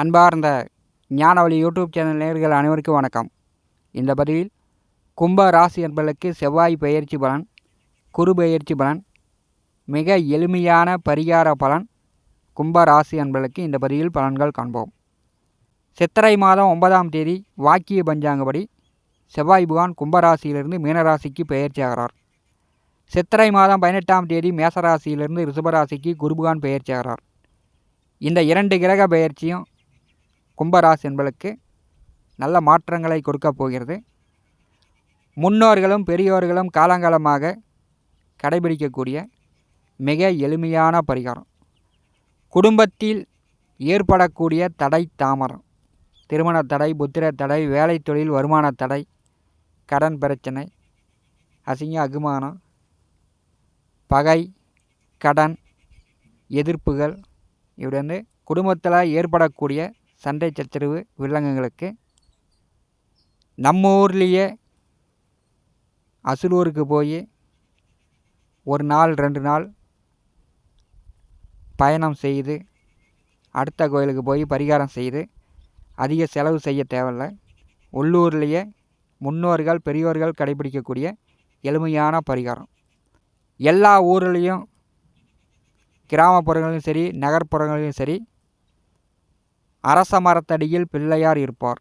அன்பார்ந்த ஞானவழி YouTube channel நேர்கள் அனைவருக்கும் வணக்கம். இந்த பதிவில் கும்ப ராசி என்பதற்கு செவ்வாய் பயிற்சி பலன் குரு பயிற்சி பலன் மிக எளிமையான பரிகார பலன் கும்ப ராசி என்பதற்கு இந்த பதிவில் பலன்கள் காண்போம். சித்திரை மாதம் ஒன்பதாம் தேதி வாக்கிய பஞ்சாங்கப்படி செவ்வாய் புகான் கும்பராசியிலிருந்து மீனராசிக்கு பயிற்சி ஆகிறார். சித்திரை மாதம் பதினெட்டாம் தேதி மேசராசியிலிருந்து ரிஷபராசிக்கு குருபுகான் பெயர்ச்சி ஆகிறார். இந்த இரண்டு கிரக பெயர்ச்சியும் கும்பராசி என்பளுக்கு நல்ல மாற்றங்களை கொடுக்கப் போகிறது. முன்னோர்களும் பெரியோர்களும் காலங்காலமாக கடைபிடிக்கக்கூடிய மிக எளிமையான பரிகாரம். குடும்பத்தில் ஏற்படக்கூடிய தடை தாமரம் திருமண தடை புத்திர தடை வேலை தொழில் வருமான தடை கடன் பிரச்சனை அசிங்க அகுமானம் பகை கடன் எதிர்ப்புகள் இப்படி வந்து குடும்பத்தில் ஏற்படக்கூடிய சண்டை சச்சரவு வில்லங்கங்களுக்கு நம்ம ஊர்லேயே அசுலூருக்கு போய் ஒரு நாள் ரெண்டு நாள் பயணம் செய்து அடுத்த கோயிலுக்கு போய் பரிகாரம் செய்து அதிக செலவு செய்ய தேவையில்லை. உள்ளூர்லேயே முன்னோர்கள் பெரியோர்கள் கடைபிடிக்கக்கூடிய எளிமையான பரிகாரம். எல்லா ஊர்லேயும் கிராமப்புறங்களிலும் சரி நகர்ப்புறங்களிலும் சரி அரச மரத்தடியில் பிள்ளையார் இருப்பார்.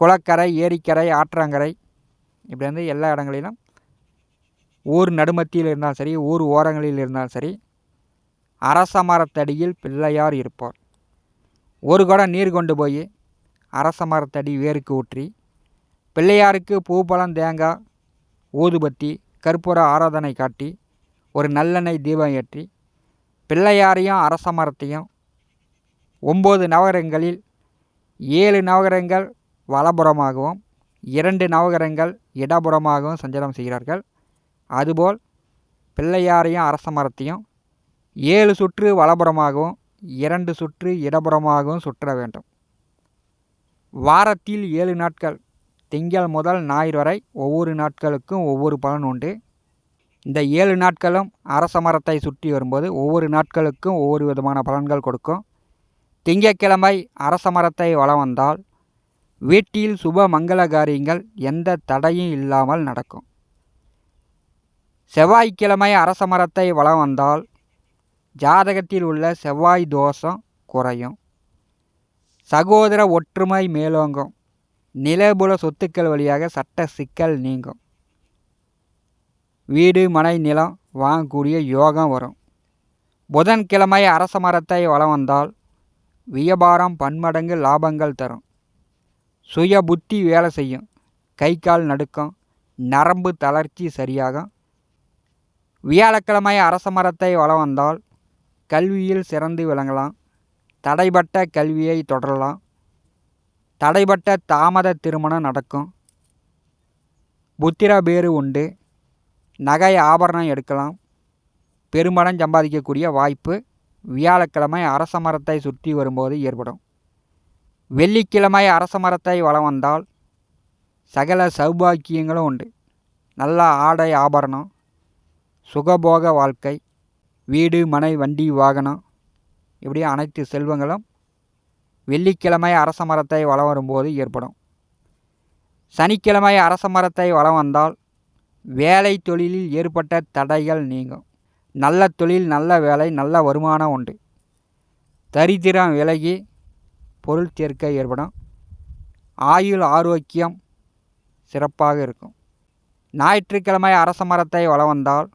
குளக்கரை ஏரிக்கரை ஆற்றங்கரை இப்படி வந்து எல்லா இடங்களிலும் ஊர் நடுமத்தியில் இருந்தாலும் சரி ஊர் ஓரங்களில் இருந்தாலும் சரி அரச மரத்தடியில் பிள்ளையார் இருப்பார். ஒரு குடம் நீர் கொண்டு போய் அரச மரத்தடி வேருக்கு ஊற்றி பிள்ளையாருக்கு பூப்பழம் தேங்காய் ஊதுபத்தி கற்பூர ஆராதனை காட்டி ஒரு நல்லெண்ணெய் தீபம் ஏற்றி பிள்ளையாரையும் அரச மரத்தையும் ஒம்பது நவகரங்களில் ஏழு நவகரங்கள் வலப்புறமாகவும் இரண்டு நவகரங்கள் இடப்புறமாகவும் சஞ்சாரம் செய்கிறார்கள். அதுபோல் பிள்ளையாரையும் அரச மரத்தையும் ஏழு சுற்று வலப்புறமாகவும் இரண்டு சுற்று இடப்புறமாகவும் சுற்ற வேண்டும். வாரத்தில் ஏழு நாட்கள் திங்கள் முதல் ஞாயிறு வரை ஒவ்வொரு நாட்களுக்கும் ஒவ்வொரு பலன் உண்டு. இந்த ஏழு நாட்களும் அரச மரத்தை சுற்றி வரும்போது ஒவ்வொரு நாட்களுக்கும் ஒவ்வொரு விதமான பலன்கள் கொடுக்கும். திங்கக்கிழமை அரச மரத்தை வளம் வந்தால் வீட்டில் சுப மங்கள காரியங்கள் எந்த தடையும் இல்லாமல் நடக்கும். செவ்வாய்க்கிழமை அரச மரத்தை வளம் வந்தால் ஜாதகத்தில் உள்ள செவ்வாய் தோஷம் குறையும். சகோதர ஒற்றுமை மேலோங்கும். நிலபுல சொத்துக்கள் வழியாக சட்ட சிக்கல் நீங்கும். வீடு மனை நிலம் வாங்கக்கூடிய யோகம் வரும். புதன்கிழமை அரச மரத்தை வளம் வந்தால் வியாபாரம் பன்மடங்கு லாபங்கள் தரும். சுய புத்தி வேலை செய்யும். கை கால் நடுக்கம். நரம்பு தளர்ச்சி சரியாகும். வியாழக்கிழமை அரச மரத்தை வளம் வந்தால் கல்வியில் சிறந்து விளங்கலாம். தடைப்பட்ட கல்வியை தொடரலாம். தடைப்பட்ட தாமத திருமணம் நடக்கும். புத்திர பேறு உண்டு. நகை ஆபரணம் எடுக்கலாம். பெருமடம் சம்பாதிக்கக்கூடிய வாய்ப்பு வியாழக்கிழமை அரச மரத்தை சுற்றி வரும்போது ஏற்படும். வெள்ளிக்கிழமை அரச மரத்தை வளம் வந்தால் சகல சௌபாக்கியங்களும் உண்டு. நல்ல ஆடை ஆபரணம் சுகபோக வாழ்க்கை வீடு மனை வண்டி வாகனம் இப்படி அனைத்து செல்வங்களும் வெள்ளிக்கிழமை அரச மரத்தை வளம் வரும்போது ஏற்படும். சனிக்கிழமை அரச மரத்தை வளம் வந்தால் வேலை தொழிலில் ஏற்பட்ட தடைகள் நீங்கும். நல்ல தொழில் நல்ல வேலை நல்ல வருமானம் உண்டு. தரித்திரம் விலகி பொருள் சேர்க்கை ஏற்படும். ஆயுள் ஆரோக்கியம் சிறப்பாக இருக்கும். ஞாயிற்றுக்கிழமை அரச மரத்தை வளம் வந்தால்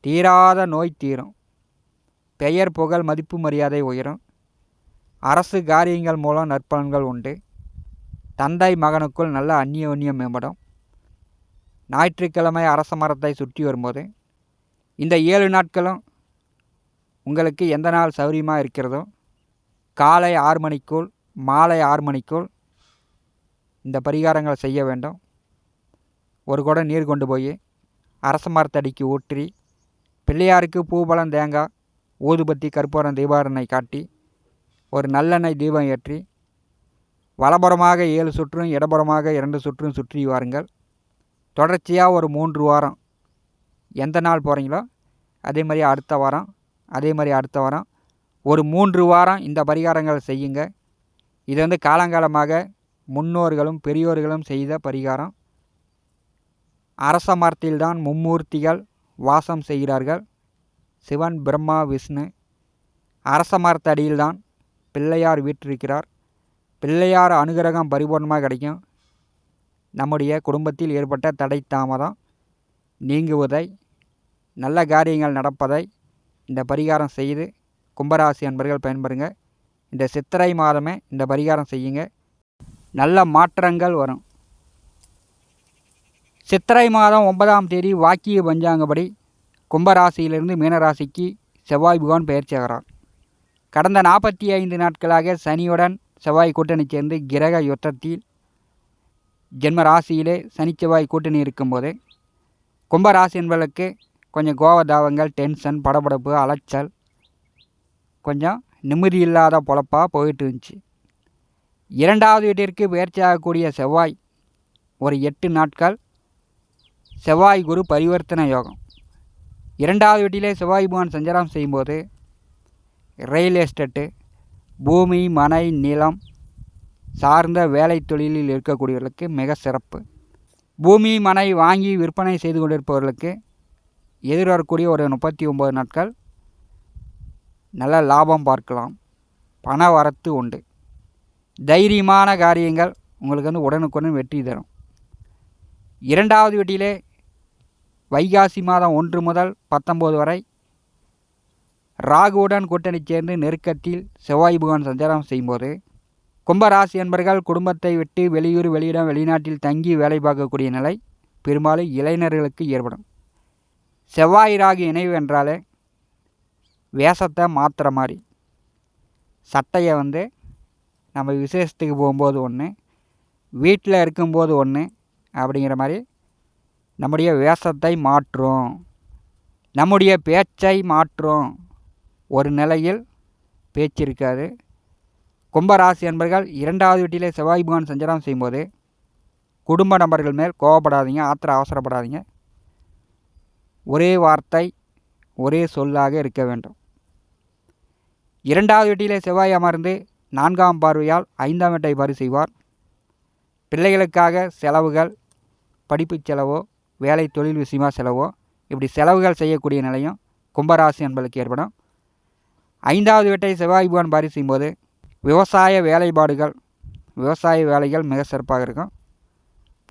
தீராத நோய் தீரும். பெயர் புகழ் மதிப்பு மரியாதை உயரும். அரசு காரியங்கள் மூலம் நற்பலன்கள் உண்டு. தந்தை மகனுக்குள் நல்ல அந்நியோன்யம் மேம்படும். ஞாயிற்றுக்கிழமை அரச மரத்தை சுற்றி வரும்போது இந்த ஏழு நாட்களும் உங்களுக்கு எந்த நாள் சௌரியமாக இருக்கிறதோ காலை ஆறு மணிக்குள் மாலை ஆறு மணிக்குள் இந்த பரிகாரங்களை செய்ய வேண்டும். ஒரு குடம் நீர் கொண்டு போய் அரச மரத்தடிக்கு ஊற்றி பிள்ளையாருக்கு பூபலம் தேங்காய் ஊதுபத்தி கற்பூரம் தீபாரணை காட்டி ஒரு நல்லெண்ணெய் தீபம் ஏற்றி வலப்புறமாக ஏழு சுற்றும் இடப்புறமாக இரண்டு சுற்றும் சுற்றி வாருங்கள். தொடர்ச்சியாக ஒரு மூன்று வாரம் எந்த நாள் போகிறீங்களோ அதே மாதிரி அடுத்த வாரம் அதே மாதிரி அடுத்த வாரம் ஒரு மூன்று வாரம் இந்த பரிகாரங்கள் செய்யுங்க. இது வந்து காலங்காலமாக முன்னோர்களும் பெரியோர்களும் செய்த பரிகாரம். அரச மரத்தில்தான் மும்மூர்த்திகள் வாசம் செய்கிறார்கள். சிவன் பிரம்மா விஷ்ணு. அரச மரத்தடியில்தான் பிள்ளையார் வீற்றிருக்கிறார். பிள்ளையார் அனுகிரகம் பரிபூர்ணமாக கிடைக்கும். நம்முடைய குடும்பத்தில் ஏற்பட்ட தடை தாமதம். நீங்குவதை நல்ல காரியங்கள் நடப்பதை இந்த பரிகாரம் செய்து கும்பராசி அன்பர்கள் பயன்பெறுங்க. இந்த சித்திரை மாதமே இந்த பரிகாரம் செய்யுங்க. நல்ல மாற்றங்கள் வரும். சித்திரை மாதம் ஒன்பதாம் தேதி வாக்கிய பஞ்சாங்கப்படி கும்பராசியிலிருந்து மீனராசிக்கு செவ்வாய் புகான் பயிற்சி ஆகிறார் கடந்த நாற்பத்தி ஐந்து நாட்களாக சனியுடன் செவ்வாய் கூட்டணி சேர்ந்து கிரக யுத்தத்தில் ஜென்ம ராசியிலே சனி செவ்வாய் கூட்டணி இருக்கும்போது கும்பராசி என்பவர்களுக்கு கொஞ்சம் கோவதாவங்கள் டென்ஷன் படபடப்பு அலைச்சல் கொஞ்சம் நிம்மதி இல்லாத பொழப்பாக போயிட்டு இருந்துச்சு இரண்டாவது வீட்டிற்கு பயிற்சியாகக்கூடிய செவ்வாய் ஒரு எட்டு நாட்கள் செவ்வாய் குரு பரிவர்த்தனை யோகம். இரண்டாவது வீட்டிலே செவ்வாய் பகவான் சஞ்சாரம் செய்யும்போது ரியல் எஸ்டேட்டு பூமி மனை நிலம் சார்ந்த வேலை தொழிலில் இருக்கக்கூடியவர்களுக்கு மிக சிறப்பு. பூமி மனை வாங்கி விற்பனை செய்து கொண்டிருப்பவர்களுக்கு எதிர்வரக்கூடிய ஒரு முப்பத்தி ஒம்பது நாட்கள் நல்ல லாபம் பார்க்கலாம். பண வரத்து உண்டு. தைரியமான காரியங்கள் உங்களுக்கு வந்து உடனுக்குடன் வெற்றி தரும். இரண்டாவது வீட்டிலே வைகாசி மாதம் ஒன்று முதல் பத்தொம்போது வரை ராகுவுடன் கூட்டணி சேர்ந்து நெருக்கத்தில் செவ்வாய் பகவான் சஞ்சாரம் செய்யும்போது கும்பராசி என்பர்கள் குடும்பத்தை விட்டு வெளியூர் வெளியிடம் வெளிநாட்டில் தங்கி வேலை பார்க்கக்கூடிய நிலை பெரும்பாலும் இளைஞர்களுக்கு ஏற்படும். செவ்வாய் ராகு இணைவு என்றாலே வேஷத்தை மாற்றுற மாதிரி. சட்டையை வந்து நம்ம விசேஷத்துக்கு போகும்போது ஒன்று வீட்டில் இருக்கும்போது ஒன்று அப்படிங்கிற மாதிரி நம்முடைய வேஷத்தை மாற்றும் நம்முடைய பேச்சை மாற்றும் ஒரு நிலையில் பேச்சு இருக்காது. கும்பராசி என்பர்கள் இரண்டாவது வீட்டிலே செவ்வாய் பகவான் சஞ்சாரம் செய்யும்போது குடும்ப நபர்கள் மேல் கோவப்படாதீங்க ஆத்திர அவசரப்படாதீங்க. ஒரே வார்த்தை ஒரே சொல்லாக இருக்க வேண்டும். இரண்டாவது வீட்டிலே செவ்வாய் அமர்ந்து நான்காம் பார்வையால் ஐந்தாம் வீட்டை பாரு செய்வார். பிள்ளைகளுக்காக செலவுகள் படிப்பு செலவோ வேலை தொழில் விஷயமா செலவோ இப்படி செலவுகள் செய்யக்கூடிய நிலையும் கும்பராசி என்பதற்கு ஏற்படும். ஐந்தாவது வீட்டை செவ்வாய் பகவான் பாரி செய்யும்போது விவசாய வேலைப்பாடுகள் விவசாய வேலைகள் மிக சிறப்பாக இருக்கும்.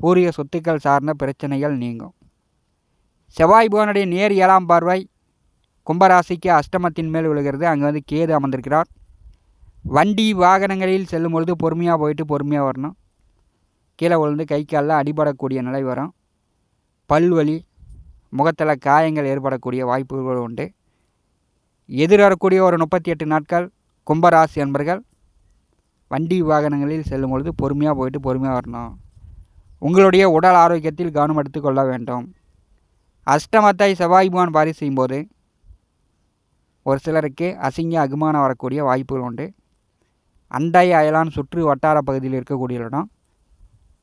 பூரிய சொத்துக்கள் சார்ந்த பிரச்சனைகள் நீங்கும். செவ்வாய் புவனுடைய நேர் ஏழாம் பார்வை கும்பராசிக்கு அஷ்டமத்தின் மேல் விழுகிறது. அங்கே வந்து கேது அமர்ந்திருக்கிறார். வண்டி வாகனங்களில் செல்லும் பொழுது பொறுமையாக போயிட்டு பொறுமையாக வரணும். கீழே விழுந்து கை காலில் அடிபடக்கூடிய நிலை வரும். பல்வலி முகத்தில் காயங்கள் ஏற்படக்கூடிய வாய்ப்புகள் உண்டு. எதிர்வரக்கூடிய ஒரு முப்பத்தி எட்டு நாட்கள் கும்பராசி என்பர்கள் வண்டி வாகனங்களில் செல்லும் பொழுது பொறுமையாக போயிட்டு பொறுமையாக வரணும். உங்களுடைய உடல் ஆரோக்கியத்தில் கவனம் எடுத்துக்கொள்ள வேண்டும். அஷ்டமத்தை செவ்வாய் பகவான் பாரி செய்யும்போது ஒரு சிலருக்கு அசிங்க அகுமானம் வரக்கூடிய வாய்ப்புகள் உண்டு. அண்டை அயலான் சுற்று வட்டார பகுதியில் இருக்கக்கூடிய இடம்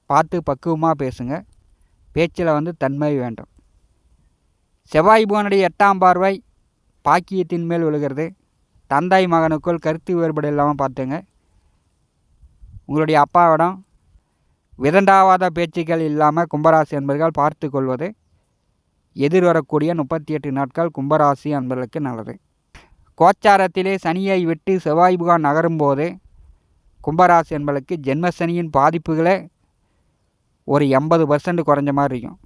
பார்த்து பக்குவமாக பேசுங்க. பேச்சில் வந்து தன்மை வேண்டும். செவ்வாய் புவனுடைய எட்டாம் பார்வை பாக்கியத்தின் மேல் விழுகிறது. தந்தை மகனுக்குள் கருத்து வேறுபாடு இல்லாமல் பார்த்துங்க. உங்களுடைய அப்பாவிடம் விதண்டாவாத பேச்சுக்கள் இல்லாமல் கும்பராசி என்பர்கள் பார்த்து கொள்வது எதிர்வரக்கூடிய முப்பத்தி எட்டு நாட்கள் கும்பராசி என்பதற்கு நல்லது. கோச்சாரத்திலே சனியை விட்டு செவ்வாய் புகான் நகரும்போது கும்பராசி என்பதற்கு ஜென்மசனியின் பாதிப்புகளை ஒரு எண்பது பர்சன்ட் குறைஞ்ச மாதிரி இருக்கும்.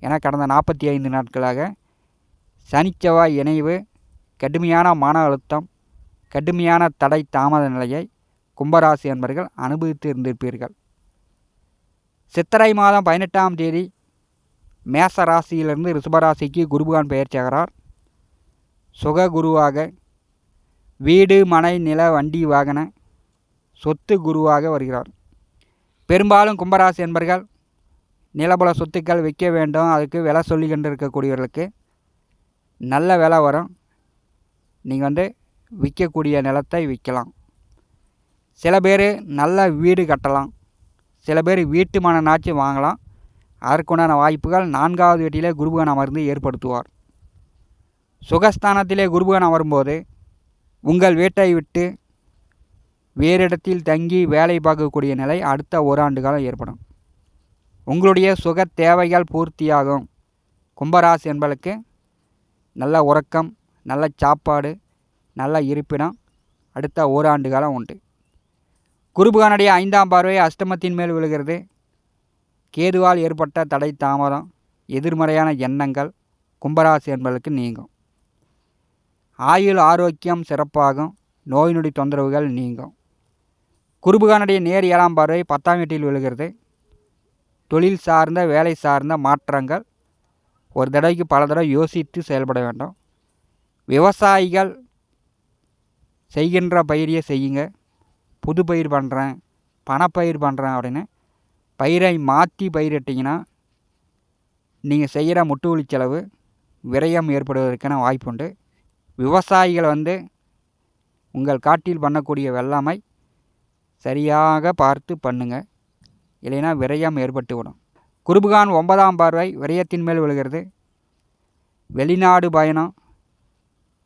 ஏன்னா கடந்த நாற்பத்தி ஐந்து நாட்களாக சனிச்செவ்வாய் இணைவு கடுமையான மன அழுத்தம் கடுமையான தடை தாமத நிலையை கும்பராசி என்பர்கள் அனுபவித்து இருந்திருப்பீர்கள். சித்திரை மாதம் பதினெட்டாம் தேதி மேச ராசியிலிருந்து ரிஷபராசிக்கு குருபகான் பெயர்ச்சாகிறார் சுக குருவாக வீடு மனை நில வண்டி வாகன சொத்து குருவாக வருகிறார். பெரும்பாலும் கும்பராசி என்பர்கள் நிலபல சொத்துக்கள் விற்க வேண்டும் அதுக்கு விலை சொல்லி கொண்டு இருக்கக்கூடியவர்களுக்கு நல்ல விலை வரும். நீங்கள் வந்து விற்கக்கூடிய நிலத்தை விற்கலாம். சில பேர் நல்ல வீடு கட்டலாம். சில பேர் வீட்டு மனனாச்சும் வாங்கலாம். அதற்குண்டான வாய்ப்புகள் நான்காவது வீட்டிலே குருபகன் அமர்ந்து ஏற்படுத்துவார். சுகஸ்தானத்திலே குருபகன் அமரும்போது உங்கள் வீட்டை விட்டு வேறு இடத்தில் தங்கி வேலை பார்க்கக்கூடிய நிலை அடுத்த ஓராண்டு காலம் ஏற்படும். உங்களுடைய சுக தேவைகள் பூர்த்தியாகும். கும்பராசி என்பளுக்கு நல்ல உறக்கம் நல்ல சாப்பாடு நல்ல இருப்பிடம் அடுத்த ஓராண்டு காலம் உண்டு. குருபகானுடைய ஐந்தாம் பார்வை அஷ்டமத்தின் மேல் விழுகிறது. கேதுவால் ஏற்பட்ட தடை தாமதம் எதிர்மறையான எண்ணங்கள் கும்பராசி என்பதற்கு நீங்கும். ஆயுள் ஆரோக்கியம் சிறப்பாகும் நோய் நொடி தொந்தரவுகள் நீங்கும். குருபகானுடைய நேர் ஏழாம் பார்வை பத்தாம் வீட்டில் விழுகிறது. தொழில் சார்ந்த வேலை சார்ந்த மாற்றங்கள் ஒரு தடவைக்கு பல தடவை யோசித்து செயல்பட வேண்டும். விவசாயிகள் செய்கின்ற பயிரியை செய்யுங்க. புது பயிர் பண்ணுறேன் பணப்பயிர் பண்ணுறேன் அப்படின்னு பயிரை மாற்றி பயிரிட்டிங்கன்னா நீங்கள் செய்கிற முட்டுவலி செலவு விரயம் ஏற்படுவதற்கான வாய்ப்புண்டு. விவசாயிகள் வந்து உங்கள் காட்டில் பண்ணக்கூடிய வெள்ளாமை சரியாக பார்த்து பண்ணுங்க. இல்லைன்னா விரயம் ஏற்பட்டு விடும் குருபுகான் ஒன்பதாம் பார்வை விரயத்தின் மேல் விழுகிறது. வெளிநாடு பயணம்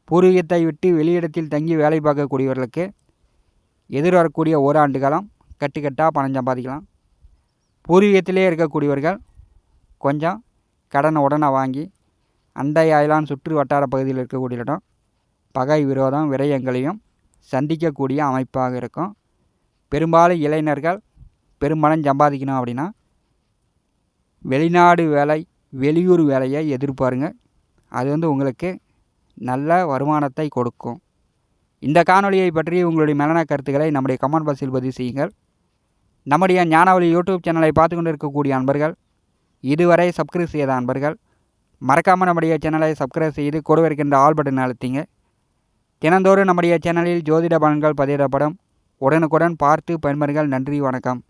பூர்வீகத்தை விட்டு வெளியிடத்தில் தங்கி வேலை பார்க்கக்கூடியவர்களுக்கு எதிர்வரக்கூடிய ஓராண்டு காலம் கட்டுக்கட்டாக பணம் சம்பாதிக்கலாம். பூர்வீகத்திலே இருக்கக்கூடியவர்கள் கொஞ்சம் கடனை உடனே வாங்கி அண்டை அயலான் சுற்று வட்டார பகுதியில் இருக்கக்கூடிய இடம் பகை விரோதம் விரயங்களையும் சந்திக்கக்கூடிய அமைப்பாக இருக்கும். பெரும்பாலும் இளைஞர்கள் பெரும்பணம் சம்பாதிக்கணும் அப்படின்னா வெளிநாடு வேலை வெளியூர் வேலையை எதிர்பாருங்க. அது வந்து உங்களுக்கு நல்ல வருமானத்தை கொடுக்கும். இந்த காணொலியை பற்றி உங்களுடைய மலன கருத்துக்களை நம்முடைய கமெண்ட் பாக்ஸில் பதிவு செய்யுங்கள். நம்முடைய ஞானவழி யூடியூப் சேனலை பார்த்து கொண்டு இருக்கக்கூடிய அன்பர்கள் இதுவரை சப்ஸ்கிரைப் செய்த அன்பர்கள் மறக்காமல் நம்முடைய சேனலை சப்ஸ்கிரைப் செய்து கொடு இருக்கின்ற ஆல் பட்டன் அழுத்திங்க. தினந்தோறும் நம்முடைய சேனலில் ஜோதிட பலன்கள் பதிவிடப்படும். உடனுக்குடன் பார்த்து பயன்பெறுங்கள். நன்றி வணக்கம்.